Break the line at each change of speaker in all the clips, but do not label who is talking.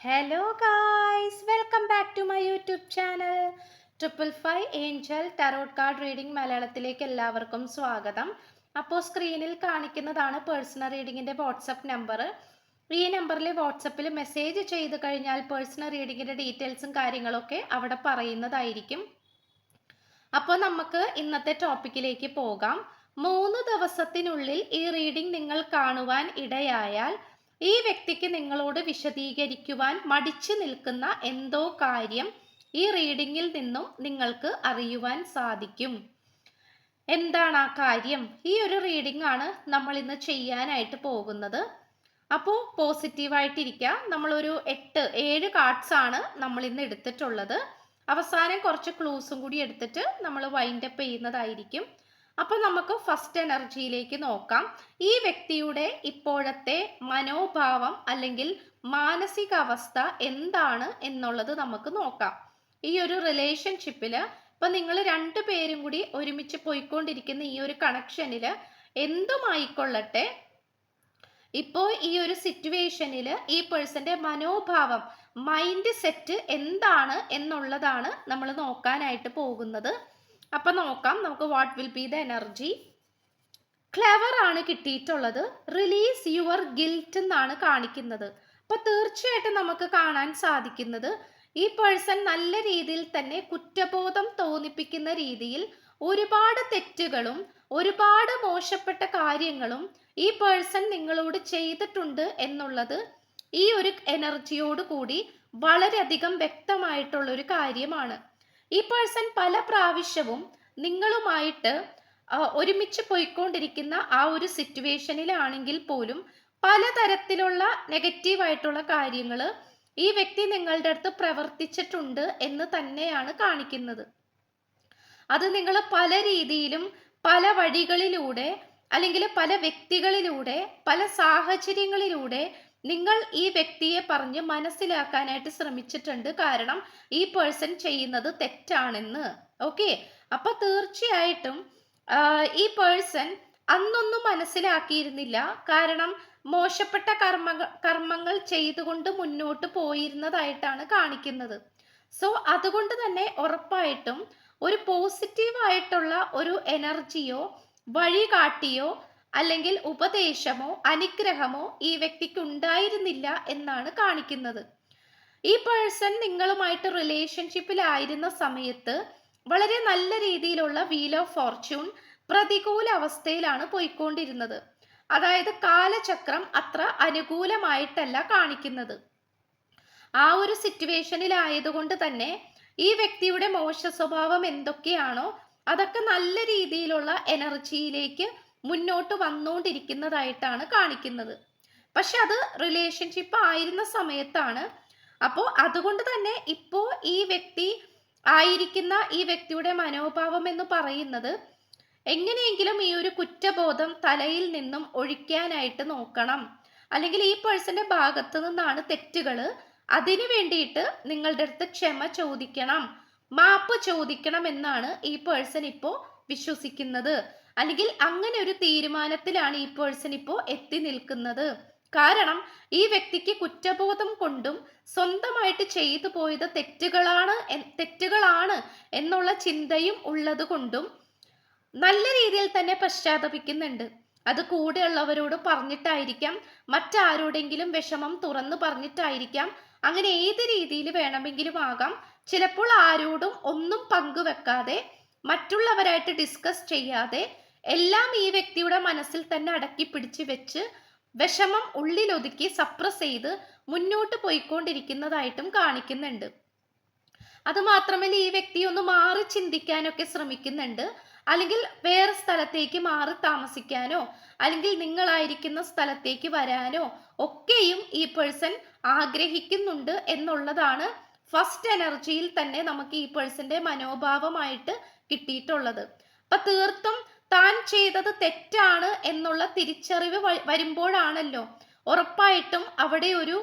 Hello guys welcome back to my YouTube channel triple five angel tarot card reading മലയാളത്തിലേക്ക് എല്ലാവർക്കും സ്വാഗതം. അപ്പോൾ സ്ക്രീനിൽ കാണിക്കുന്നതാണ് പേഴ്സണൽ റീഡിങ്ങിന്റെ വാട്സപ്പ് നമ്പർ ഈ നമ്പറിൽ വാട്സപ്പിൽ മെസ്സേജ് ചെയ്ത് കഴിഞ്ഞാൽ പേഴ്സണൽ റീഡിങ്ങിന്റെ ഡീറ്റെയിൽസും കാര്യങ്ങളൊക്കെ അവിടെ പറയുന്നതായിരിക്കും. അപ്പോൾ നമുക്ക് ഇന്നത്തെ ടോപ്പിക്കിലേക്ക് പോകാം. മൂന്ന് ദിവസത്തിനുള്ളിൽ ഈ റീഡിംഗ് നിങ്ങൾ കാണുവാൻ ഇടയായാൽ ഈ വ്യക്തിക്ക് നിങ്ങളോട് വിശദീകരിക്കുവാൻ മടിച്ചു നിൽക്കുന്ന എന്തോ കാര്യം ഈ റീഡിങ്ങിൽ നിന്നും നിങ്ങൾക്ക് അറിയുവാൻ സാധിക്കും. എന്താണ് ആ കാര്യം? ഈ ഒരു റീഡിംഗ് ആണ് നമ്മൾ ഇന്ന് ചെയ്യാനായിട്ട് പോകുന്നത്. അപ്പോൾ പോസിറ്റീവായിട്ടിരിക്കുക നമ്മളൊരു എട്ട് ഏഴ് കാർഡ്സ് ആണ് നമ്മൾ ഇന്ന് എടുത്തിട്ടുള്ളത്. അവസാനം കുറച്ച് ക്ലൂസും കൂടി എടുത്തിട്ട് നമ്മൾ വൈൻഡപ്പ് ചെയ്യുന്നതായിരിക്കും. അപ്പോൾ നമുക്ക് ഫസ്റ്റ് എനർജിയിലേക്ക് നോക്കാം. ഈ വ്യക്തിയുടെ ഇപ്പോഴത്തെ മനോഭാവം അല്ലെങ്കിൽ മാനസികാവസ്ഥ എന്താണ് എന്നുള്ളത് നമുക്ക് നോക്കാം. ഈ ഒരു റിലേഷൻഷിപ്പിൽ ഇപ്പം നിങ്ങൾ രണ്ടു പേരും കൂടി ഒരുമിച്ച് പോയിക്കൊണ്ടിരിക്കുന്ന ഈ ഒരു കണക്ഷനിൽ എന്തുമായിക്കൊള്ളട്ടെ? ഇപ്പോൾ ഈ ഒരു സിറ്റുവേഷനിൽ ഈ പേഴ്സന്റെ മനോഭാവം മൈൻഡ് സെറ്റ് എന്താണ് എന്നുള്ളതാണ് നമ്മൾ നോക്കാനായിട്ട് പോകുന്നത്. അപ്പം നോക്കാം നമുക്ക് what will be the energy clever ആണ് കിട്ടിയിട്ടുള്ളത്. റിലീസ് യുവർ ഗിൽറ്റ് എന്നാണ് കാണിക്കുന്നത്. അപ്പോൾ തീർച്ചയായിട്ടും നമുക്ക് കാണാൻ സാധിക്കുന്നത് ഈ പേഴ്സൺ നല്ല രീതിയിൽ തന്നെ കുറ്റബോധം തോന്നിപ്പിക്കുന്ന രീതിയിൽ ഒരുപാട് തെറ്റുകളും ഒരുപാട് മോശപ്പെട്ട കാര്യങ്ങളും ഈ പേഴ്സൺ നിങ്ങളോട് ചെയ്തിട്ടുണ്ട് എന്നുള്ളത് ഈ ഒരു എനർജിയോട് കൂടി വളരെയധികം വ്യക്തമായിട്ടുള്ള ഒരു കാര്യമാണ്. ഈ പേഴ്സൺ പല പ്രാവശ്യവും നിങ്ങളുമായിട്ട് ഒരുമിച്ച് പോയിക്കൊണ്ടിരിക്കുന്ന ആ ഒരു സിറ്റുവേഷനിലാണെങ്കിൽ പോലും പലതരത്തിലുള്ള നെഗറ്റീവായിട്ടുള്ള കാര്യങ്ങൾ ഈ വ്യക്തി നിങ്ങളുടെ അടുത്ത് പ്രവർത്തിച്ചിട്ടുണ്ട് എന്ന് തന്നെയാണ് കാണിക്കുന്നത്. അത് നിങ്ങൾ പല രീതിയിലും പല വഴികളിലൂടെ അല്ലെങ്കിൽ പല വ്യക്തികളിലൂടെ പല സാഹചര്യങ്ങളിലൂടെ നിങ്ങൾ ഈ വ്യക്തിയെ പറഞ്ഞ് മനസ്സിലാക്കാനായിട്ട് ശ്രമിച്ചിട്ടുണ്ട്. കാരണം ഈ പേഴ്സൺ ചെയ്യുന്നത് തെറ്റാണെന്ന്. ഓക്കെ അപ്പൊ തീർച്ചയായിട്ടും ഈ പേഴ്സൺ അന്നൊന്നും മനസ്സിലാക്കിയിരുന്നില്ല. കാരണം മോശപ്പെട്ട കർമ്മ കർമ്മങ്ങൾ ചെയ്തുകൊണ്ട് മുന്നോട്ട് പോയിരുന്നതായിട്ടാണ് കാണിക്കുന്നത്. സോ അതുകൊണ്ട് തന്നെ ഉറപ്പായിട്ടും ഒരു പോസിറ്റീവായിട്ടുള്ള ഒരു എനർജിയോ വഴികാട്ടിയോ അല്ലെങ്കിൽ ഉപദേശമോ അനുഗ്രഹമോ ഈ വ്യക്തിക്ക് ഉണ്ടായിരുന്നില്ല എന്നാണ് കാണിക്കുന്നത്. ഈ പേഴ്സൺ നിങ്ങളുമായിട്ട് റിലേഷൻഷിപ്പിലായിരുന്ന സമയത്ത് വളരെ നല്ല രീതിയിലുള്ള വീൽ ഓഫ് ഫോർച്യൂൺ പ്രതികൂല അവസ്ഥയിലാണ് പോയിക്കൊണ്ടിരുന്നത്. അതായത് കാലചക്രം അത്ര അനുകൂലമായിട്ടല്ല കാണിക്കുന്നത്. ആ ഒരു സിറ്റുവേഷനിലായതുകൊണ്ട് തന്നെ ഈ വ്യക്തിയുടെ മോശ സ്വഭാവം എന്തൊക്കെയാണോ അതൊക്കെ നല്ല രീതിയിലുള്ള എനർജിയിലേക്ക് മുന്നോട്ട് വന്നുകൊണ്ടിരിക്കുന്നതായിട്ടാണ് കാണിക്കുന്നത്. പക്ഷെ അത് റിലേഷൻഷിപ്പ് ആയിരുന്ന സമയത്താണ്. അപ്പോൾ അതുകൊണ്ട് തന്നെ ഇപ്പോൾ ഈ വ്യക്തി ആയിരിക്കുന്ന ഈ വ്യക്തിയുടെ മനോഭാവം എന്ന് പറയുന്നത് എങ്ങനെയെങ്കിലും ഈ ഒരു കുറ്റബോധം തലയിൽ നിന്നും ഒഴിക്കാനായിട്ട് നോക്കണം. അല്ലെങ്കിൽ ഈ പേഴ്സന്റെ ഭാഗത്ത് നിന്നാണ് തെറ്റുകൾ അതിനു വേണ്ടിയിട്ട് നിങ്ങളുടെ അടുത്ത് ക്ഷമ ചോദിക്കണം. മാപ്പ് ചോദിക്കണം എന്നാണ് ഈ പേഴ്സൺ ഇപ്പോൾ വിശ്വസിക്കുന്നത്. അല്ലെങ്കിൽ അങ്ങനെ ഒരു തീരുമാനത്തിലാണ് ഈ പേഴ്സൺ ഇപ്പോൾ എത്തി നിൽക്കുന്നത്. കാരണം ഈ വ്യക്തിക്ക് കുറ്റബോധം കൊണ്ടും സ്വന്തമായിട്ട് ചെയ്തു പോയത് തെറ്റുകളാണ് തെറ്റുകളാണ് എന്നുള്ള ചിന്തയും ഉള്ളത് കൊണ്ടും നല്ല രീതിയിൽ തന്നെ പശ്ചാത്തപിക്കുന്നുണ്ട്. അത് കൂടെയുള്ളവരോട് പറഞ്ഞിട്ടായിരിക്കാം മറ്റാരോടെങ്കിലും വിഷമം തുറന്നു പറഞ്ഞിട്ടായിരിക്കാം അങ്ങനെ ഏത് രീതിയിൽ വേണമെങ്കിലും ആകാം. ചിലപ്പോൾ ആരോടും ഒന്നും പങ്കുവെക്കാതെ മറ്റുള്ളവരായിട്ട് ഡിസ്കസ് ചെയ്യാതെ എല്ലാം ഈ വ്യക്തിയുടെ മനസ്സിൽ തന്നെ അടക്കി പിടിച്ച് വെച്ച് വിഷമം ഉള്ളിലൊതുക്കി സപ്രസ് ചെയ്ത് മുന്നോട്ട് പോയിക്കൊണ്ടിരിക്കുന്നതായിട്ടും കാണിക്കുന്നുണ്ട്. അത് മാത്രമല്ല ഈ വ്യക്തി ഒന്ന് മാറി ചിന്തിക്കാനൊക്കെ ശ്രമിക്കുന്നുണ്ട്. അല്ലെങ്കിൽ വേറെ സ്ഥലത്തേക്ക് മാറി താമസിക്കാനോ അല്ലെങ്കിൽ നിങ്ങളായിരിക്കുന്ന സ്ഥലത്തേക്ക് വരാനോ ഒക്കെയും ഈ പേഴ്സൺ ആഗ്രഹിക്കുന്നുണ്ട് എന്നുള്ളതാണ് ഫസ്റ്റ് എനർജിയിൽ തന്നെ നമുക്ക് ഈ പേഴ്സന്റെ മനോഭാവമായിട്ട് കിട്ടിയിട്ടുള്ളത്. അപ്പൊ തീർത്തും താൻ ചെയ്തത് തെറ്റാണ് എന്നുള്ള തിരിച്ചറിവ് വരുമ്പോഴാണല്ലോ ഉറപ്പായിട്ടും അവിടെ ഒരു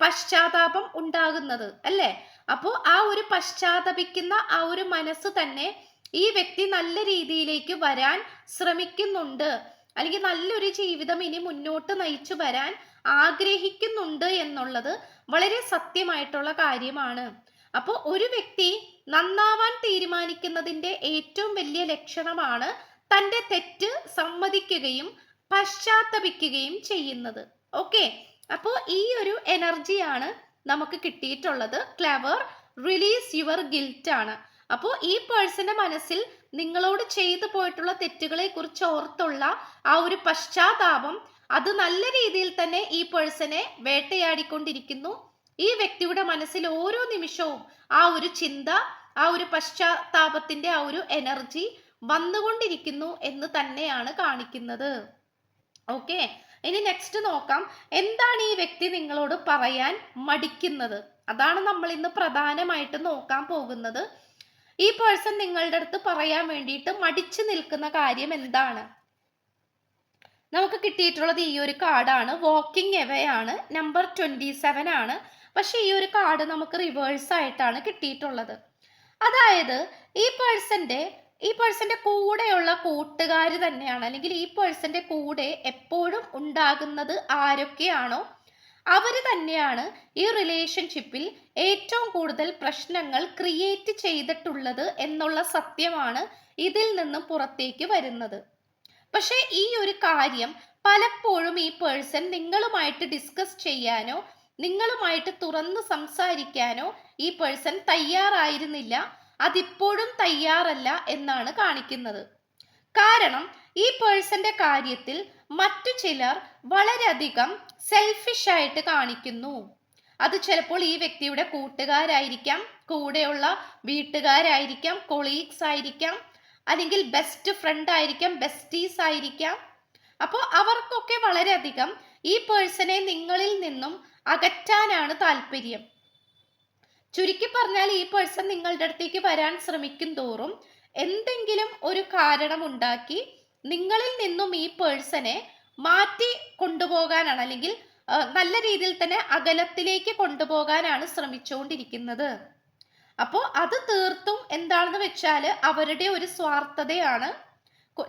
പശ്ചാത്താപം ഉണ്ടാകുന്നത് അല്ലേ? അപ്പോൾ ആ ഒരു പശ്ചാത്തപിക്കുന്ന ആ ഒരു മനസ്സ് തന്നെ ഈ വ്യക്തി നല്ല രീതിയിലേക്ക് വരാൻ ശ്രമിക്കുന്നുണ്ട്. അല്ലെങ്കിൽ നല്ലൊരു ജീവിതം ഇനി മുന്നോട്ട് നയിച്ചു വരാൻ ആഗ്രഹിക്കുന്നുണ്ട് എന്നുള്ളത് വളരെ സത്യമായിട്ടുള്ള കാര്യമാണ്. അപ്പോൾ ഒരു വ്യക്തി നന്നാവാൻ തീരുമാനിക്കുന്നതിന്റെ ഏറ്റവും വലിയ ലക്ഷണമാണ് തന്റെ തെറ്റ് സമ്മതിക്കുകയും പശ്ചാത്തപിക്കുകയും ചെയ്യുന്നത്. ഓക്കെ അപ്പോൾ ഈ ഒരു എനർജിയാണ് നമുക്ക് കിട്ടിയിട്ടുള്ളത്. ക്ലവർ റിലീസ് യുവർ ഗിൽറ്റ് ആണ്. അപ്പോൾ ഈ പേഴ്സന്റെ മനസ്സിൽ നിങ്ങളോട് ചെയ്തു പോയിട്ടുള്ള തെറ്റുകളെ കുറിച്ച് ഓർത്തുള്ള ആ ഒരു പശ്ചാത്താപം അത് നല്ല രീതിയിൽ തന്നെ ഈ പേഴ്സനെ വേട്ടയാടിക്കൊണ്ടിരിക്കുന്നു. ഈ വ്യക്തിയുടെ മനസ്സിൽ ഓരോ നിമിഷവും ആ ഒരു ചിന്ത ആ ഒരു പശ്ചാത്താപത്തിന്റെ ആ ഒരു എനർജി വന്നുകൊണ്ടിരിക്കുന്നു എന്ന് തന്നെയാണ് കാണിക്കുന്നത്. ഓക്കെ ഇനി നെക്സ്റ്റ് നോക്കാം. എന്താണ് ഈ വ്യക്തി നിങ്ങളോട് പറയാൻ മടിക്കുന്നത്? അതാണ് നമ്മൾ ഇന്ന് പ്രധാനമായിട്ട് നോക്കാൻ പോകുന്നത്. ഈ പേഴ്സൺ നിങ്ങളുടെ അടുത്ത് പറയാൻ വേണ്ടിയിട്ട് മടിച്ചു നിൽക്കുന്ന കാര്യം എന്താണ്? നമുക്ക് കിട്ടിയിട്ടുള്ളത് ഈ ഒരു കാർഡാണ്. വാക്കിംഗ് എവേ ആണ്. നമ്പർ ട്വന്റി സെവൻ ആണ്. പക്ഷെ ഈ ഒരു കാർഡ് നമുക്ക് റിവേഴ്സ് ആയിട്ടാണ് കിട്ടിയിട്ടുള്ളത്. അതായത് ഈ പേഴ്സന്റെ ഈ പേഴ്സന്റെ കൂടെയുള്ള കൂട്ടുകാർ തന്നെയാണ്. അല്ലെങ്കിൽ ഈ പേഴ്സന്റെ കൂടെ എപ്പോഴും ഉണ്ടാകുന്നത് ആരൊക്കെയാണോ അവർ തന്നെയാണ് ഈ റിലേഷൻഷിപ്പിൽ ഏറ്റവും കൂടുതൽ പ്രശ്നങ്ങൾ ക്രിയേറ്റ് ചെയ്തിട്ടുള്ളത് എന്നുള്ള സത്യമാണ് ഇതിൽ നിന്നും പുറത്തേക്ക് വരുന്നത്. പക്ഷേ ഈ ഒരു കാര്യം പലപ്പോഴും ഈ പേഴ്സൺ നിങ്ങളുമായിട്ട് ഡിസ്കസ് ചെയ്യാനോ നിങ്ങളുമായിട്ട് തുറന്ന് സംസാരിക്കാനോ ഈ പേഴ്സൺ തയ്യാറായിരുന്നില്ല. അതിപ്പോഴും തയ്യാറല്ല എന്നാണ് കാണിക്കുന്നത്. കാരണം ഈ പേഴ്സന്റെ കാര്യത്തിൽ മറ്റു ചിലർ വളരെയധികം സെൽഫിഷ് ആയിട്ട് കാണിക്കുന്നു. അത് ചിലപ്പോൾ ഈ വ്യക്തിയുടെ കൂട്ടുകാരായിരിക്കാം കൂടെയുള്ള വീട്ടുകാരായിരിക്കാം കൊളീഗ്സ് ആയിരിക്കാം അല്ലെങ്കിൽ ബെസ്റ്റ് ഫ്രണ്ട് ആയിരിക്കാം ബെസ്റ്റീസ് ആയിരിക്കാം. അപ്പോൾ അവർക്കൊക്കെ വളരെയധികം ഈ പേഴ്സണെ നിങ്ങളിൽ നിന്നും അകറ്റാനാണ് താല്പര്യം. ചുരുക്കി പറഞ്ഞാൽ ഈ പേഴ്സൺ നിങ്ങളുടെ അടുത്തേക്ക് വരാൻ ശ്രമിക്കും തോറും എന്തെങ്കിലും ഒരു കാരണം ഉണ്ടാക്കി നിങ്ങളിൽ നിന്നും ഈ പേഴ്സണെ മാറ്റി കൊണ്ടുപോകാനാണ് അല്ലെങ്കിൽ നല്ല രീതിയിൽ തന്നെ അകലത്തിലേക്ക് കൊണ്ടുപോകാനാണ് ശ്രമിച്ചുകൊണ്ടിരിക്കുന്നത്. അപ്പോൾ അത് തീർത്തും എന്താണെന്ന് വെച്ചാൽ അവരുടെ ഒരു സ്വാർത്ഥതയാണ്.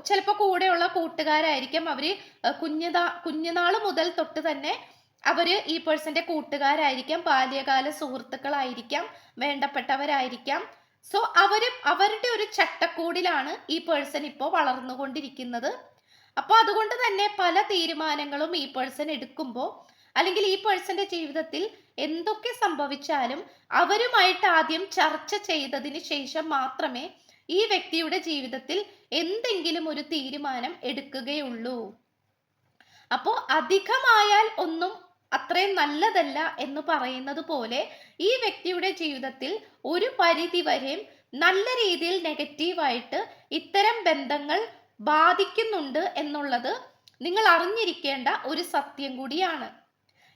ചിലപ്പോൾ കൂടെയുള്ള കൂട്ടുകാരായിരിക്കും. കുഞ്ഞുതാ കുഞ്ഞുനാൾ മുതൽ തൊട്ട് തന്നെ അവർ ഈ പേഴ്സന്റെ കൂട്ടുകാരായിരിക്കാം ബാല്യകാല സുഹൃത്തുക്കളായിരിക്കാം വേണ്ടപ്പെട്ടവരായിരിക്കാം. സോ അവർ അവരുടെ ഒരു ചട്ടക്കൂടിലാണ് ഈ പേഴ്സൺ ഇപ്പോൾ വളർന്നുകൊണ്ടിരിക്കുന്നത്. അപ്പോൾ അതുകൊണ്ട് തന്നെ പല തീരുമാനങ്ങളും ഈ പേഴ്സൺ എടുക്കുമ്പോൾ അല്ലെങ്കിൽ ഈ പേഴ്സന്റെ ജീവിതത്തിൽ എന്തൊക്കെ സംഭവിച്ചാലും അവരുമായിട്ട് ആദ്യം ചർച്ച ചെയ്തതിന് ശേഷം മാത്രമേ ഈ വ്യക്തിയുടെ ജീവിതത്തിൽ എന്തെങ്കിലും ഒരു തീരുമാനം എടുക്കുകയുള്ളൂ. അപ്പോൾ അധികമായാൽ ഒന്നും അത്രയും നല്ലതല്ല എന്ന് പറയുന്നത് പോലെ ഈ വ്യക്തിയുടെ ജീവിതത്തിൽ ഒരു പരിധി വരെ നല്ല രീതിയിൽ നെഗറ്റീവായിട്ട് ഇത്തരം ബന്ധങ്ങൾ ബാധിക്കുന്നുണ്ട് എന്നുള്ളത് നിങ്ങൾ അറിഞ്ഞിരിക്കേണ്ട ഒരു സത്യം കൂടിയാണ്.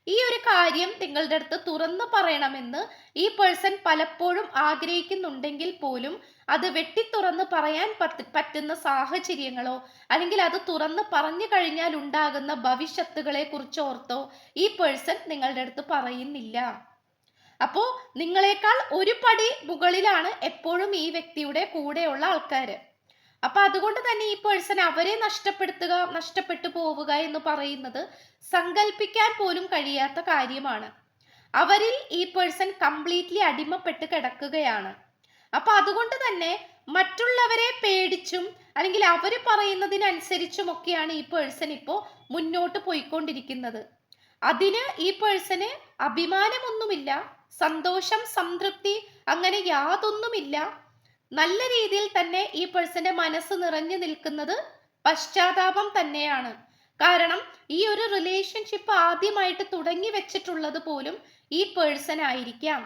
ഈ ഒരു കാര്യം നിങ്ങളുടെ അടുത്ത് തുറന്നു പറയണമെന്ന് ഈ പേഴ്സൺ പലപ്പോഴും ആഗ്രഹിക്കുന്നുണ്ടെങ്കിൽ പോലും അത് വെട്ടി വെട്ടിത്തുറന്ന് പറയാൻ പറ്റ പറ്റുന്ന സാഹചര്യങ്ങളോ അല്ലെങ്കിൽ അത് തുറന്ന് പറഞ്ഞു കഴിഞ്ഞാൽ ഉണ്ടാകുന്ന ഭവിഷ്യത്തുകളെ കുറിച്ച് ഓർത്തോ ഈ പേഴ്സൺ നിങ്ങളുടെ അടുത്ത് പറയുന്നില്ല. അപ്പോൾ നിങ്ങളെക്കാൾ ഒരു പടി മുകളിലാണ് എപ്പോഴും ഈ വ്യക്തിയുടെ കൂടെയുള്ള ആൾക്കാർ അപ്പൊ അതുകൊണ്ട് തന്നെ ഈ പേഴ്സൺ അവരെ നഷ്ടപ്പെടുത്തുക നഷ്ടപ്പെട്ടു പോവുക എന്ന് പറയുന്നത് സങ്കല്പിക്കാൻ പോലും കഴിയാത്ത കാര്യമാണ്. അവരിൽ ഈ പേഴ്സൺ കംപ്ലീറ്റ്ലി അടിമപ്പെട്ട് കിടക്കുകയാണ്. അപ്പൊ അതുകൊണ്ട് തന്നെ മറ്റുള്ളവരെ പേടിച്ചും അല്ലെങ്കിൽ അവർ പറയുന്നതിനനുസരിച്ചും ഒക്കെയാണ് ഈ പേഴ്സൺ ഇപ്പോൾ മുന്നോട്ട് പോയിക്കൊണ്ടിരിക്കുന്നത്. അതിന് ഈ പേഴ്സന് അഭിമാനമൊന്നുമില്ല സന്തോഷം സംതൃപ്തി അങ്ങനെ യാതൊന്നുമില്ല. നല്ല രീതിയിൽ തന്നെ ഈ പേഴ്സന്റെ മനസ്സ് നിറഞ്ഞു നിൽക്കുന്നത് പശ്ചാത്താപം തന്നെയാണ്. കാരണം ഈ ഒരു റിലേഷൻഷിപ്പ് ആദ്യമായിട്ട് തുടങ്ങി വെച്ചിട്ടുള്ളത് പോലും ഈ പേഴ്സൺ ആയിരിക്കാം.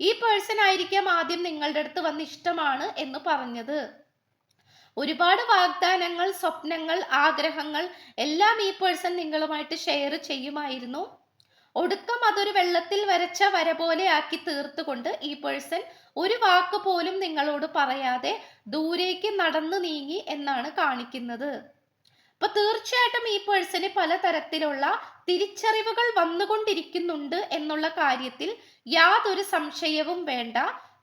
ഈ പേഴ്സൺ ആയിരിക്കാം ആദ്യം നിങ്ങളുടെ അടുത്ത് വന്ന് ഇഷ്ടമാണ് എന്ന് പറഞ്ഞത്. ഒരുപാട് വാഗ്ദാനങ്ങൾ സ്വപ്നങ്ങൾ ആഗ്രഹങ്ങൾ എല്ലാം ഈ പേഴ്സൺ നിങ്ങളുമായിട്ട് ഷെയർ ചെയ്യുമായിരുന്നു. ഒടുക്കം അതൊരു വെള്ളത്തിൽ വരച്ച വര പോലെ ആക്കി തീർത്തുകൊണ്ട് ഈ പേഴ്സൺ ഒരു വാക്ക് പോലും നിങ്ങളോട് പറയാതെ ദൂരേക്ക് നടന്നു നീങ്ങി എന്നാണ് കാണിക്കുന്നത്. അപ്പൊ തീർച്ചയായിട്ടും ഈ പേഴ്സന് പലതരത്തിലുള്ള തിരിച്ചറിവുകൾ വന്നുകൊണ്ടിരിക്കുന്നുണ്ട് എന്നുള്ള കാര്യത്തിൽ യാതൊരു സംശയവും വേണ്ട.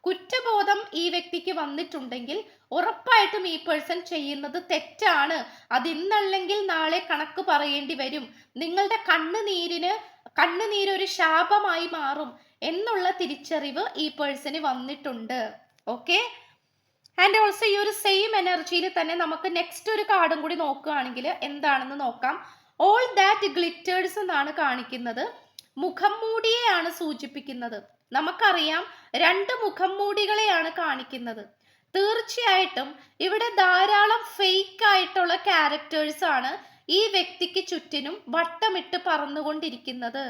കുറ്റബോധം ഈ വ്യക്തിക്ക് വന്നിട്ടുണ്ടെങ്കിൽ ഉറപ്പായിട്ടും ഈ പേഴ്സൺ ചെയ്യുന്നത് തെറ്റാണ്. അത് ഇന്നല്ലെങ്കിൽ നാളെ കണക്ക് പറയേണ്ടി വരും. നിങ്ങളുടെ കണ്ണുനീരിന് കണ്ണുനീരൊരു ശാപമായി മാറും എന്നുള്ള തിരിച്ചറിവ് ഈ പേഴ്സണി വന്നിട്ടുണ്ട്. ഓക്കെ ആൻഡ് ഓൾസോ ഈ ഒരു സെയിം എനർജിയിൽ തന്നെ നമുക്ക് നെക്സ്റ്റ് ഒരു കാർഡും കൂടി നോക്കുകയാണെങ്കിൽ എന്താണെന്ന് നോക്കാം. ഓൾ ദാറ്റ് ഗ്ലിറ്റേഴ്സ് എന്നാണ് കാണിക്കുന്നത്. മുഖം മൂടിയെയാണ് സൂചിപ്പിക്കുന്നത്. നമുക്കറിയാം രണ്ട് മുഖം മൂടികളെയാണ് കാണിക്കുന്നത്. തീർച്ചയായിട്ടും ഇവിടെ ധാരാളം ഫേക്ക് ആയിട്ടുള്ള ക്യാരക്ടേഴ്സ് ആണ് ഈ വ്യക്തിക്ക് ചുറ്റിനും വട്ടമിട്ട് പറന്നുകൊണ്ടിരിക്കുന്നത്.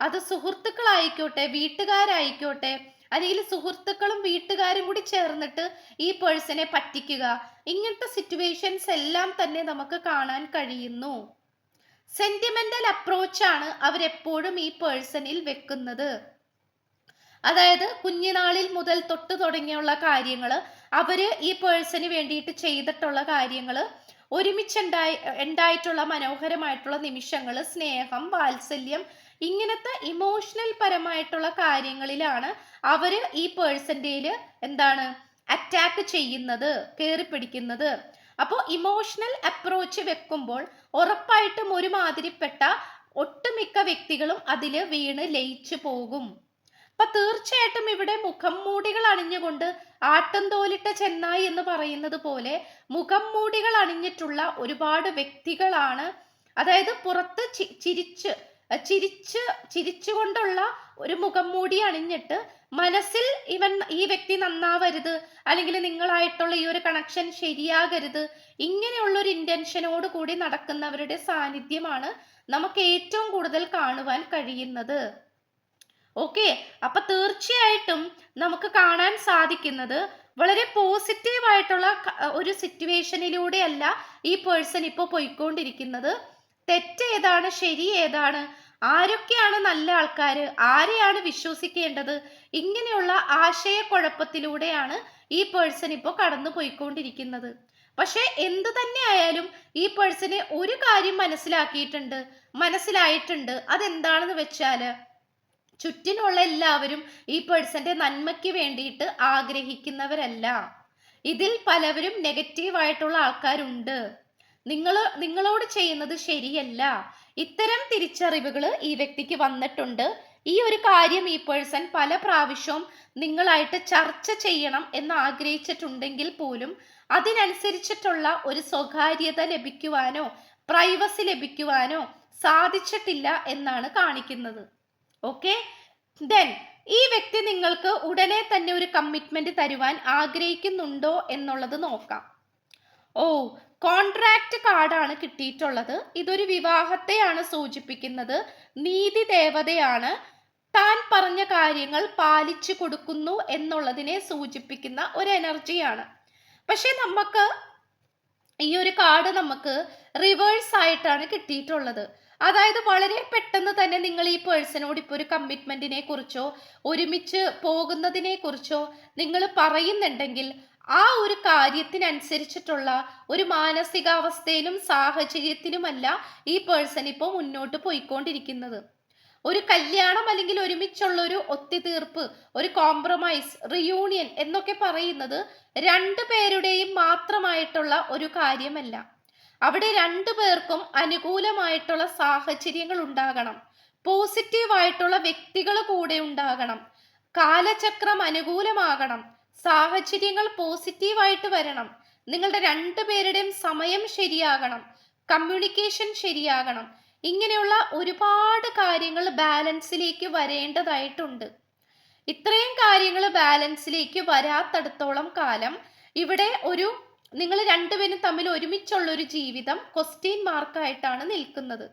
അത് സുഹൃത്തുക്കളായിക്കോട്ടെ വീട്ടുകാരായിക്കോട്ടെ അല്ലെങ്കിൽ സുഹൃത്തുക്കളും വീട്ടുകാരും കൂടി ചേർന്നിട്ട് ഈ പേഴ്സണെ പറ്റിക്കുക. ഇങ്ങനത്തെ സിറ്റുവേഷൻസ് എല്ലാം തന്നെ നമുക്ക് കാണാൻ കഴിയുന്നു. സെന്റിമെന്റൽ അപ്രോച്ചാണ് അവരെപ്പോഴും ഈ പേഴ്സണിൽ വെക്കുന്നത്. അതായത് കുഞ്ഞുനാളിൽ മുതൽ തൊട്ട് തുടങ്ങിയുള്ള കാര്യങ്ങൾ അവർ ഈ പേഴ്സന് വേണ്ടിയിട്ട് ചെയ്തിട്ടുള്ള കാര്യങ്ങൾ ഒരുമിച്ചുണ്ടായി ഉണ്ടായിട്ടുള്ള മനോഹരമായിട്ടുള്ള നിമിഷങ്ങൾ സ്നേഹം വാത്സല്യം ഇങ്ങനത്തെ ഇമോഷണൽ പരമായിട്ടുള്ള കാര്യങ്ങളിലാണ് അവർ ഈ പേഴ്സന്റെയിൽ എന്താണ് അറ്റാക്ക് ചെയ്യുന്നത് കയറി പിടിക്കുന്നത് അപ്പോൾ ഇമോഷണൽ അപ്രോച്ച് വെക്കുമ്പോൾ ഉറപ്പായിട്ടും ഒരുമാതിരിപ്പെട്ട ഒട്ടുമിക്ക വ്യക്തികളും അതിൽ വീണ് ലയിച്ചു പോകും. അപ്പൊ തീർച്ചയായിട്ടും ഇവിടെ മുഖം മൂടികൾ അണിഞ്ഞുകൊണ്ട് ആട്ടം തോലിട്ട ചെന്നായി എന്ന് പറയുന്നത് പോലെ മുഖം മൂടികൾ അണിഞ്ഞിട്ടുള്ള ഒരുപാട് വ്യക്തികളാണ്. അതായത് പുറത്ത് ചിരിച്ച് ചിരിച്ച് ചിരിച്ചുകൊണ്ടുള്ള ഒരു മുഖം മൂടി അണിഞ്ഞിട്ട് മനസ്സിൽ ഇവൻ ഈ വ്യക്തി നന്നാവരുത് അല്ലെങ്കിൽ നിങ്ങളായിട്ടുള്ള ഈ ഒരു കണക്ഷൻ ശരിയാകരുത് ഇങ്ങനെയുള്ള ഒരു ഇന്റൻഷനോട് കൂടി നടക്കുന്നവരുടെ സാന്നിധ്യമാണ് നമുക്ക് ഏറ്റവും കൂടുതൽ കാണുവാൻ കഴിയുന്നത്. ഓക്കെ അപ്പൊ തീർച്ചയായിട്ടും നമുക്ക് കാണാൻ സാധിക്കുന്നത് വളരെ പോസിറ്റീവ് ആയിട്ടുള്ള ഒരു സിറ്റുവേഷനിലൂടെയല്ല ഈ പേഴ്സൺ ഇപ്പോൾ പോയിക്കൊണ്ടിരിക്കുന്നത്. തെറ്റ് ഏതാണ് ശരി ഏതാണ് ആരൊക്കെയാണ് നല്ല ആൾക്കാർ ആരെയാണ് വിശ്വസിക്കേണ്ടത് ഇങ്ങനെയുള്ള ആശയക്കുഴപ്പത്തിലൂടെയാണ് ഈ പേഴ്സൺ ഇപ്പോൾ കടന്നു പോയിക്കൊണ്ടിരിക്കുന്നത്. പക്ഷെ എന്തു തന്നെ ആയാലും ഈ പേഴ്സണ് ഒരു കാര്യം മനസ്സിലാക്കിയിട്ടുണ്ട് മനസ്സിലായിട്ടുണ്ട് അതെന്താണെന്ന് വെച്ചാൽ ചുറ്റിനുള്ള എല്ലാവരും ഈ പേഴ്സന്റെ നന്മയ്ക്ക് വേണ്ടിയിട്ട് ആഗ്രഹിക്കുന്നവരല്ല. ഇതിൽ പലവരും നെഗറ്റീവായിട്ടുള്ള ആൾക്കാരുണ്ട്. നിങ്ങൾ നിങ്ങളോട് ചെയ്യുന്നത് ശരിയല്ല. ഇത്തരം തിരിച്ചറിവുകൾ ഈ വ്യക്തിക്ക് വന്നിട്ടുണ്ട്. ഈ ഒരു കാര്യം ഈ പേഴ്സൺ പല പ്രാവശ്യവും നിങ്ങളായിട്ട് ചർച്ച ചെയ്യണം എന്ന് ആഗ്രഹിച്ചിട്ടുണ്ടെങ്കിൽ പോലും അതിനനുസരിച്ചിട്ടുള്ള ഒരു സ്വകാര്യത ലഭിക്കുവാനോ പ്രൈവസി ലഭിക്കുവാനോ സാധിച്ചിട്ടില്ല എന്നാണ് കാണിക്കുന്നത്. ഓക്കെ ദെൻ ഈ വ്യക്തി നിങ്ങൾക്ക് ഉടനെ തന്നെ ഒരു കമ്മിറ്റ്മെന്റ് തരുവാൻ ആഗ്രഹിക്കുന്നുണ്ടോ എന്നുള്ളത് നോക്കാം. ഓ കോൺട്രാക്ട് കാർഡാണ് കിട്ടിയിട്ടുള്ളത്. ഇതൊരു വിവാഹത്തെയാണ് സൂചിപ്പിക്കുന്നത്. നീതി ദേവതയാണ് താൻ പറഞ്ഞ കാര്യങ്ങൾ പാലിച്ചു കൊടുക്കുന്നു എന്നുള്ളതിനെ സൂചിപ്പിക്കുന്ന ഒരു എനർജിയാണ് പക്ഷെ നമുക്ക് ഈ ഒരു കാർഡ് നമുക്ക് റിവേഴ്സ് ആയിട്ടാണ് കിട്ടിയിട്ടുള്ളത്. അതായത് വളരെ പെട്ടെന്ന് തന്നെ നിങ്ങൾ ഈ പേഴ്സണോട് ഇപ്പോൾ ഒരു കമ്മിറ്റ്മെന്റിനെ കുറിച്ചോ ഒരുമിച്ച് പോകുന്നതിനെ കുറിച്ചോ നിങ്ങൾ പറയുന്നുണ്ടെങ്കിൽ ആ ഒരു കാര്യത്തിനനുസരിച്ചിട്ടുള്ള ഒരു മാനസികാവസ്ഥയിലും സാഹചര്യത്തിലുമല്ല ഈ പേഴ്സൺ ഇപ്പോൾ മുന്നോട്ട് പോയിക്കൊണ്ടിരിക്കുന്നത്. ഒരു കല്യാണം അല്ലെങ്കിൽ ഒരുമിച്ചുള്ള ഒരു ഒത്തുതീർപ്പ് ഒരു കോംപ്രമൈസ് റിയൂണിയൻ എന്നൊക്കെ പറയുന്നത് രണ്ടു പേരുടെയും മാത്രമായിട്ടുള്ള ഒരു കാര്യമല്ല. അവിടെ രണ്ടു പേർക്കും അനുകൂലമായിട്ടുള്ള സാഹചര്യങ്ങൾ ഉണ്ടാകണം. പോസിറ്റീവായിട്ടുള്ള വ്യക്തികൾ കൂടെ ഉണ്ടാകണം. കാലചക്രം അനുകൂലമാകണം. സാഹചര്യങ്ങൾ പോസിറ്റീവായിട്ട് വരണം. നിങ്ങളുടെ രണ്ടു പേരുടെയും സമയം ശരിയാകണം. കമ്മ്യൂണിക്കേഷൻ ശരിയാകണം. ഇങ്ങനെയുള്ള ഒരുപാട് കാര്യങ്ങൾ ബാലൻസിലേക്ക് വരേണ്ടതായിട്ടുണ്ട്. ഇത്രയും കാര്യങ്ങൾ ബാലൻസിലേക്ക് വരാത്തടത്തോളം കാലം ഇവിടെ ഒരു നിങ്ങൾ രണ്ടുപേരും തമ്മിൽ ഒരുമിച്ചുള്ള ഒരു ജീവിതം ക്വസ്റ്റ്യൻ മാർക്കായിട്ടാണ് നിൽക്കുന്നത്.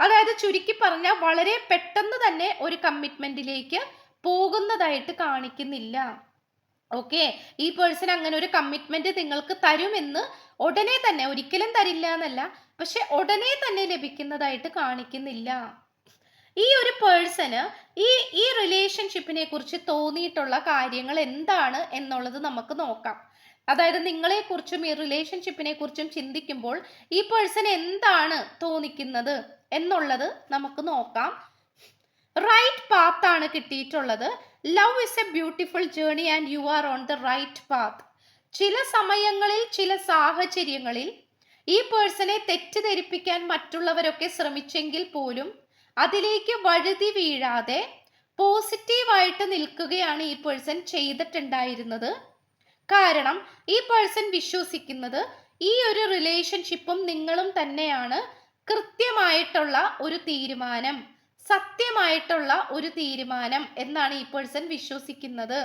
അതായത് ചുരുക്കി പറഞ്ഞാൽ വളരെ പെട്ടെന്ന് തന്നെ ഒരു കമ്മിറ്റ്മെന്റിലേക്ക് പോകുന്നതായിട്ട് കാണിക്കുന്നില്ല. ഓക്കെ ഈ പേഴ്സൺ അങ്ങനെ ഒരു കമ്മിറ്റ്മെന്റ് നിങ്ങൾക്ക് തരുമെന്ന് ഉടനെ തന്നെ ഒരിക്കലും തരില്ല എന്നല്ല പക്ഷെ ഉടനെ തന്നെ ലഭിക്കുന്നതായിട്ട് കാണിക്കുന്നില്ല. ഈ ഒരു പേഴ്സണ് ഈ ഈ റിലേഷൻഷിപ്പിനെ കുറിച്ച് തോന്നിയിട്ടുള്ള കാര്യങ്ങൾ എന്താണ് എന്നുള്ളത് നമുക്ക് നോക്കാം. അതായത് നിങ്ങളെക്കുറിച്ചും ഈ റിലേഷൻഷിപ്പിനെ കുറിച്ചും ചിന്തിക്കുമ്പോൾ ഈ പേഴ്സൺ എന്താണ് തോന്നിക്കുന്നത് എന്നുള്ളത് നമുക്ക് നോക്കാം. റൈറ്റ് പാത്ത് ആണ് കിട്ടിയിട്ടുള്ളത്. Love is a beautiful journey and you are on the right path ചില സമയങ്ങളിൽ ചില സാഹചര്യങ്ങളിൽ ഈ പേഴ്സണെ തെറ്റിദ്ധരിപ്പിക്കാൻ മറ്റുള്ളവരൊക്കെ ശ്രമിച്ചെങ്കിൽ പോലും അതിലേക്ക് വഴുതി വീഴാതെ പോസിറ്റീവായിട്ട് നിൽക്കുകയാണ് ഈ പേഴ്സൺ ചെയ്തിട്ടുണ്ടായിരുന്നത്. കാരണം ഈ പേഴ്സൺ വിശ്വസിക്കുന്നത് ഈ ഒരു റിലേഷൻഷിപ്പും നിങ്ങളും തന്നെയാണ് കൃത്യമായിട്ടുള്ള ഒരു തീരുമാനം സത്യമായിട്ടുള്ള ഒരു തീരുമാനം എന്നാണ് ഈ പേഴ്സൺ വിശ്വസിക്കുന്നത്.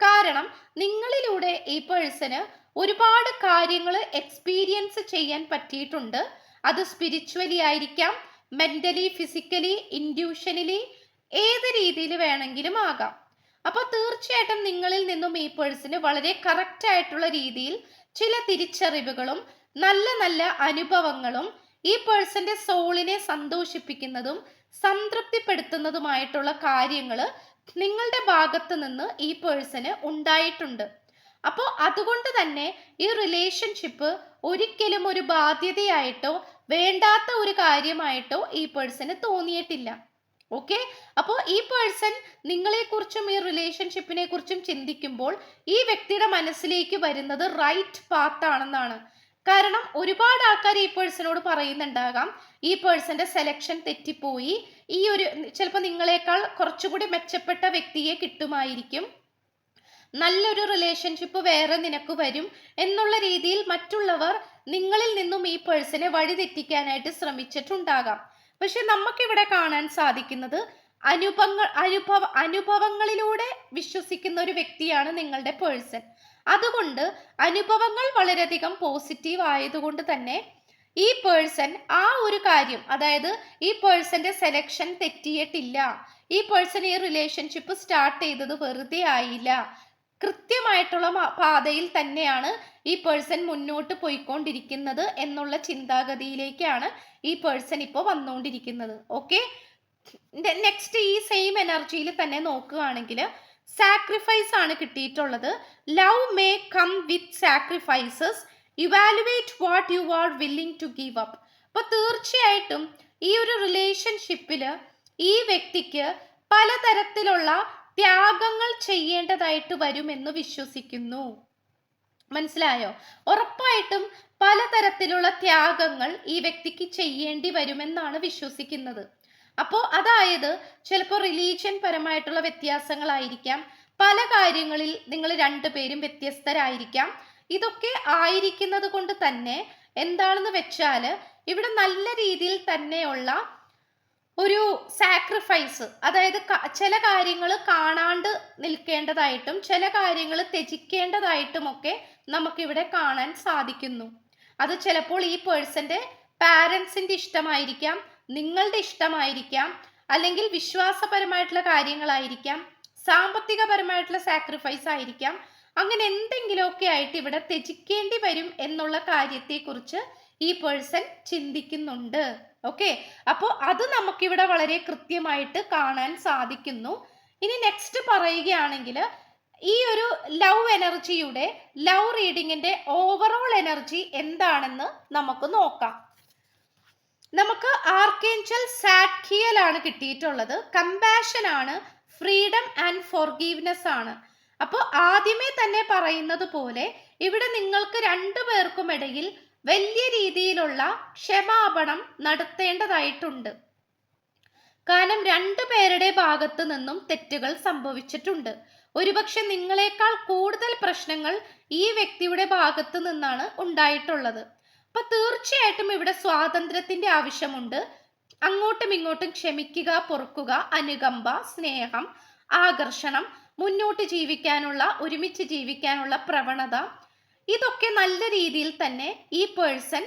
കാരണം നിങ്ങളിലൂടെ ഈ പേഴ്സന് ഒരുപാട് കാര്യങ്ങൾ എക്സ്പീരിയൻസ് ചെയ്യാൻ പറ്റിയിട്ടുണ്ട്. അത് സ്പിരിച്വലി ആയിരിക്കാം മെന്റലി ഫിസിക്കലി ഇൻഡ്യൂഷനലി ഏത് രീതിയിൽ വേണമെങ്കിലും ആകാം. അപ്പോൾ തീർച്ചയായിട്ടും നിങ്ങളിൽ നിന്നും ഈ പേഴ്സിന് വളരെ കറക്റ്റ് ആയിട്ടുള്ള രീതിയിൽ ചില തിരിച്ചറിവുകളും നല്ല നല്ല അനുഭവങ്ങളും ഈ പേഴ്സന്റെ സോളിനെ സന്തോഷിപ്പിക്കുന്നതും സംതൃപ്തിപ്പെടുത്തുന്നതുമായിട്ടുള്ള കാര്യങ്ങൾ നിങ്ങളുടെ ഭാഗത്ത് നിന്ന് ഈ പേഴ്സന് ഉണ്ടായിട്ടുണ്ട്. അപ്പോൾ അതുകൊണ്ട് തന്നെ ഈ റിലേഷൻഷിപ്പ് ഒരിക്കലും ഒരു ബാധ്യതയായിട്ടോ വേണ്ടാത്ത ഒരു കാര്യമായിട്ടോ ഈ പേഴ്സന് തോന്നിയിട്ടില്ല. ഓക്കെ അപ്പോൾ ഈ പേഴ്സൺ നിങ്ങളെക്കുറിച്ചും ഈ റിലേഷൻഷിപ്പിനെ കുറിച്ചും ചിന്തിക്കുമ്പോൾ ഈ വ്യക്തിയുടെ മനസ്സിലേക്ക് വരുന്നത് റൈറ്റ് പാത്ത് ആണെന്നാണ്. കാരണം ഒരുപാട് ആൾക്കാർ ഈ പേഴ്സണോട് പറയുന്നുണ്ടാകാം. ഈ പേഴ്സന്റെ സെലക്ഷൻ തെറ്റിപ്പോയി. ഈ ഒരു ചിലപ്പോൾ നിങ്ങളെക്കാൾ കുറച്ചുകൂടി മെച്ചപ്പെട്ട വ്യക്തിയെ കിട്ടുമായിരിക്കും. നല്ലൊരു റിലേഷൻഷിപ്പ് വേറെ നിനക്ക് വരും എന്നുള്ള രീതിയിൽ മറ്റുള്ളവർ നിങ്ങളിൽ നിന്നും ഈ പേഴ്സണെ വഴിതെറ്റിക്കാനായിട്ട് ശ്രമിച്ചിട്ടുണ്ടാകാം. പക്ഷെ നമുക്കിവിടെ കാണാൻ സാധിക്കുന്നത് അനുഭവങ്ങൾ അനുഭവ അനുഭവങ്ങളിലൂടെ വിശ്വസിക്കുന്ന ഒരു വ്യക്തിയാണ് നിങ്ങളുടെ പേഴ്സൺ. അതുകൊണ്ട് അനുഭവങ്ങൾ വളരെയധികം പോസിറ്റീവ് ആയതുകൊണ്ട് തന്നെ ഈ പേഴ്സൺ ആ ഒരു കാര്യം അതായത് ഈ പേഴ്സന്റെ സെലക്ഷൻ തെറ്റിയിട്ടില്ല. ഈ പേഴ്സൺ ഈ റിലേഷൻഷിപ്പ് സ്റ്റാർട്ട് ചെയ്തത് വെറുതെ ആയില്ല. കൃത്യമായിട്ടുള്ള പാതയിൽ തന്നെയാണ് ഈ പേഴ്സൺ മുന്നോട്ട് പോയിക്കൊണ്ടിരിക്കുന്നത് എന്നുള്ള ചിന്താഗതിയിലേക്കാണ് ഈ പേഴ്സൺ ഇപ്പോൾ വന്നുകൊണ്ടിരിക്കുന്നത്. ഓക്കെ? നെക്സ്റ്റ് ഈ സെയിം എനർജിയിൽ തന്നെ നോക്കുകയാണെങ്കിൽ സാക്രിഫൈസ് ആണ് കിട്ടിയിട്ടുള്ളത്. Love may come with sacrifices. Evaluate what you are willing to give up. അപ്പോൾ തീർച്ചയായിട്ടും ഈ ഒരു റിലേഷൻഷിപ്പിൽ ഈ വ്യക്തിക്ക് പലതരത്തിലുള്ള ത്യാഗങ്ങൾ ചെയ്യേണ്ടതായിട്ട് വരുമെന്ന് വിശ്വസിക്കുന്നു. മനസ്സിലായോ? ഉറപ്പായിട്ടും പലതരത്തിലുള്ള ത്യാഗങ്ങൾ ഈ വ്യക്തിക്ക് ചെയ്യേണ്ടി വരുമെന്നാണ് വിശ്വസിക്കുന്നത്. അപ്പോൾ അതായത് ചിലപ്പോൾ റിലീജിയൻ പരമായിട്ടുള്ള വ്യത്യാസങ്ങളായിരിക്കാം. പല കാര്യങ്ങളിൽ നിങ്ങൾ രണ്ടുപേരും വ്യത്യസ്തരായിരിക്കാം. ഇതൊക്കെ ആയിരിക്കുന്നത് കൊണ്ട് തന്നെ എന്താണെന്ന് വെച്ചാൽ ഇവിടെ നല്ല രീതിയിൽ തന്നെയുള്ള ഒരു സാക്രിഫൈസ് അതായത് ചില കാര്യങ്ങൾ കാണാണ്ട് നിൽക്കേണ്ടതായിട്ടും ചില കാര്യങ്ങൾ ത്യജിക്കേണ്ടതായിട്ടുമൊക്കെ നമുക്കിവിടെ കാണാൻ സാധിക്കുന്നു. അത് ചിലപ്പോൾ ഈ പേഴ്സന്റെ പാരൻസിന്റെ ഇഷ്ടമായിരിക്കാം നിങ്ങളുടെ ഇഷ്ടമായിരിക്കാം അല്ലെങ്കിൽ വിശ്വാസപരമായിട്ടുള്ള കാര്യങ്ങളായിരിക്കാം സാമ്പത്തികപരമായിട്ടുള്ള സാക്രിഫൈസ് ആയിരിക്കാം. അങ്ങനെ എന്തെങ്കിലുമൊക്കെ ആയിട്ട് ഇവിടെ ത്യജിക്കേണ്ടി വരും എന്നുള്ള കാര്യത്തെക്കുറിച്ച് ഈ പേഴ്സൺ ചിന്തിക്കുന്നുണ്ട്. ഓക്കെ? അപ്പോൾ അത് നമുക്കിവിടെ വളരെ കൃത്യമായിട്ട് കാണാൻ സാധിക്കുന്നു. ഇനി നെക്സ്റ്റ് പറയുകയാണെങ്കിൽ ഈ ഒരു ലവ് എനർജിയുടെ ലവ് റീഡിങ്ങിന്റെ ഓവറോൾ എനർജി എന്താണെന്ന് നമുക്ക് നോക്കാം. നമുക്ക് ആർക്കേഞ്ചൽ ആണ് കിട്ടിയിട്ടുള്ളത്. കമ്പാഷൻ ആണ് ഫ്രീഡം ആൻഡ് ഫോർഗീവ്നെസ് ആണ്. അപ്പോൾ ആദ്യമേ തന്നെ പറയുന്നത് പോലെ ഇവിടെ നിങ്ങൾക്ക് രണ്ടു പേർക്കും ഇടയിൽ വലിയ രീതിയിലുള്ള ക്ഷമാപണം നടത്തേണ്ടതായിട്ടുണ്ട്. കാരണം രണ്ടു പേരുടെ ഭാഗത്തു നിന്നും തെറ്റുകൾ സംഭവിച്ചിട്ടുണ്ട്. ഒരുപക്ഷെ നിങ്ങളെക്കാൾ കൂടുതൽ പ്രശ്നങ്ങൾ ഈ വ്യക്തിയുടെ ഭാഗത്ത് നിന്നാണ് ഉണ്ടായിട്ടുള്ളത്. അപ്പൊ തീർച്ചയായിട്ടും ഇവിടെ സ്വാതന്ത്ര്യത്തിന്റെ ആവശ്യമുണ്ട്. അങ്ങോട്ടും ഇങ്ങോട്ടും ക്ഷമിക്കുക പൊറുക്കുക അനുകമ്പ സ്നേഹം ആകർഷണം മുന്നോട്ട് ജീവിക്കാനുള്ള ഒരുമിച്ച് ജീവിക്കാനുള്ള പ്രവണത ഇതൊക്കെ നല്ല രീതിയിൽ തന്നെ ഈ പേഴ്സൺ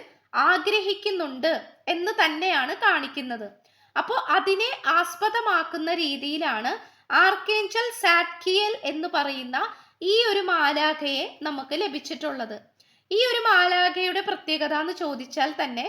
ആഗ്രഹിക്കുന്നുണ്ട് എന്ന് തന്നെയാണ് കാണിക്കുന്നത്. അപ്പോൾ അതിനെ ആസ്പദമാക്കുന്ന രീതിയിലാണ് ആർക്കേഞ്ചൽ സാറ്റ്കിയൽ എന്ന് പറയുന്ന ഈ ഒരു മാലാഖയെ നമുക്ക് ലഭിച്ചിട്ടുള്ളത്. ഈ ഒരു മാലാഖയുടെ പ്രത്യേകത എന്ന് ചോദിച്ചാൽ തന്നെ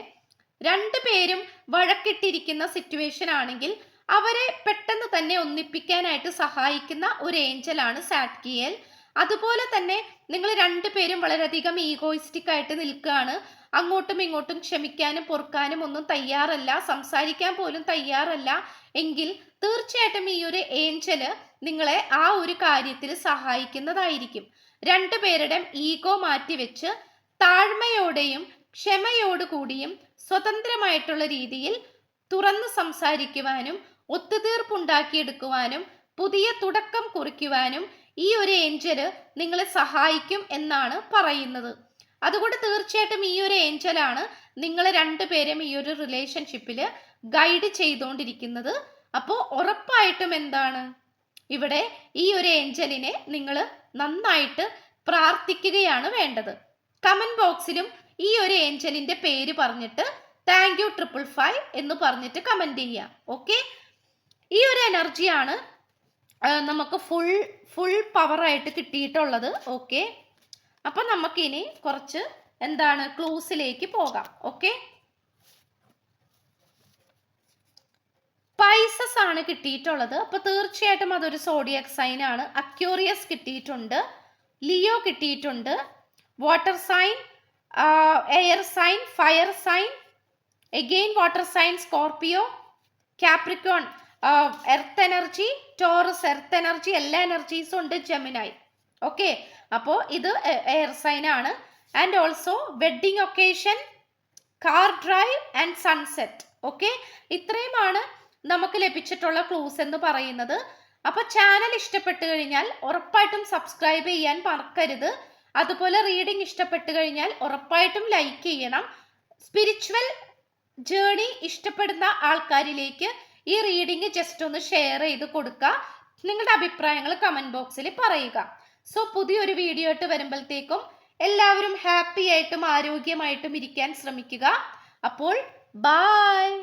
രണ്ടു പേരും വഴക്കിട്ടിരിക്കുന്ന സിറ്റുവേഷൻ ആണെങ്കിൽ അവരെ പെട്ടെന്ന് തന്നെ ഒന്നിപ്പിക്കാനായിട്ട് സഹായിക്കുന്ന ഒരു ഏഞ്ചലാണ് സാറ്റ്കിയൽ അതുപോലെ തന്നെ നിങ്ങൾ രണ്ടുപേരും വളരെയധികം ഈഗോയിസ്റ്റിക് ആയിട്ട് നിൽക്കുകയാണ്. അങ്ങോട്ടും ഇങ്ങോട്ടും ക്ഷമിക്കാനും പൊറുക്കാനും ഒന്നും തയ്യാറല്ല. സംസാരിക്കാൻ പോലും തയ്യാറല്ല. എങ്കിൽ തീർച്ചയായിട്ടും ഈ ഒരു ഏഞ്ചൽ നിങ്ങളെ ആ ഒരു കാര്യത്തിൽ സഹായിക്കുന്നതായിരിക്കും. രണ്ടുപേരുടെയും ഈഗോ മാറ്റിവെച്ച് താഴ്മയോടെയും ക്ഷമയോടുകൂടിയും സ്വതന്ത്രമായിട്ടുള്ള രീതിയിൽ തുറന്ന് സംസാരിക്കുവാനും ഒത്തുതീർപ്പുണ്ടാക്കിയെടുക്കുവാനും പുതിയ തുടക്കം കുറിക്കുവാനും ഈ ഒരു ഏഞ്ചൽ നിങ്ങളെ സഹായിക്കും എന്നാണ് പറയുന്നത്. അതുകൊണ്ട് തീർച്ചയായിട്ടും ഈ ഒരു ഏഞ്ചലാണ് നിങ്ങൾ രണ്ടുപേരും ഈ ഒരു റിലേഷൻഷിപ്പിൽ ഗൈഡ് ചെയ്തുകൊണ്ടിരിക്കുന്നത്. അപ്പോൾ ഉറപ്പായിട്ടും എന്താണ്? ഇവിടെ ഈ ഒരു ഏഞ്ചലിനെ നിങ്ങൾ നന്നായിട്ട് പ്രാർത്ഥിക്കുകയാണ് വേണ്ടത്. കമന്റ് ബോക്സിലും ഈ ഒരു ഏഞ്ചലിന്റെ പേര് പറഞ്ഞിട്ട് താങ്ക് യു ട്രിപ്പിൾ ഫൈവ് എന്ന് പറഞ്ഞിട്ട് കമന്റ് ചെയ്യാം ഓക്കെ ഈ ഒരു എനർജിയാണ് നമുക്ക് ഫുൾ ഫുൾ പവറായിട്ട് കിട്ടിയിട്ടുള്ളത് ഓക്കെ അപ്പം നമുക്കിനി കുറച്ച് എന്താണ് ക്ലൂസിലേക്ക് പോകാം ഓക്കെ പൈസസ് ആണ് കിട്ടിയിട്ടുള്ളത്. അപ്പൊ തീർച്ചയായിട്ടും അതൊരു സോഡിയക് സൈൻ ആണ്. അക്യൂറിയസ് കിട്ടിയിട്ടുണ്ട്. ലിയോ കിട്ടിയിട്ടുണ്ട്. Water sign air sign fire sign again water sign Scorpio Capricorn earth energy Taurus earth energy എല്ലാ എനർജീസും ഉണ്ട് ജെമിനായി ഓക്കെ അപ്പോൾ ഇത് എയർ സൈൻ ആണ്. And also wedding occasion car drive and sunset okay ഇത്രയുമാണ് നമുക്ക് ലഭിച്ചിട്ടുള്ള ക്ലൂസ് എന്ന് പറയുന്നത്. അപ്പോൾ ചാനൽ ഇഷ്ടപ്പെട്ടു കഴിഞ്ഞാൽ ഉറപ്പായിട്ടും സബ്സ്ക്രൈബ് ചെയ്യാൻ മറക്കരുത്. അതുപോലെ റീഡിംഗ് ഇഷ്ടപ്പെട്ടു കഴിഞ്ഞാൽ ഉറപ്പായിട്ടും ലൈക്ക് ചെയ്യണം. സ്പിരിച്വൽ ജേണി ഇഷ്ടപ്പെടുന്ന ആൾക്കാരിലേക്ക് ഈ റീഡിങ് ജസ്റ്റ് ഒന്ന് ഷെയർ ചെയ്ത് കൊടുക്കുക നിങ്ങളുടെ അഭിപ്രായങ്ങൾ കമന്റ് ബോക്സിൽ പറയുക. സോ പുതിയൊരു വീഡിയോ ആയിട്ട് വരുമ്പോഴത്തേക്കും എല്ലാവരും ഹാപ്പി ആയിട്ടും ആരോഗ്യമായിട്ടും ഇരിക്കാൻ ശ്രമിക്കുക. അപ്പോൾ ബായ്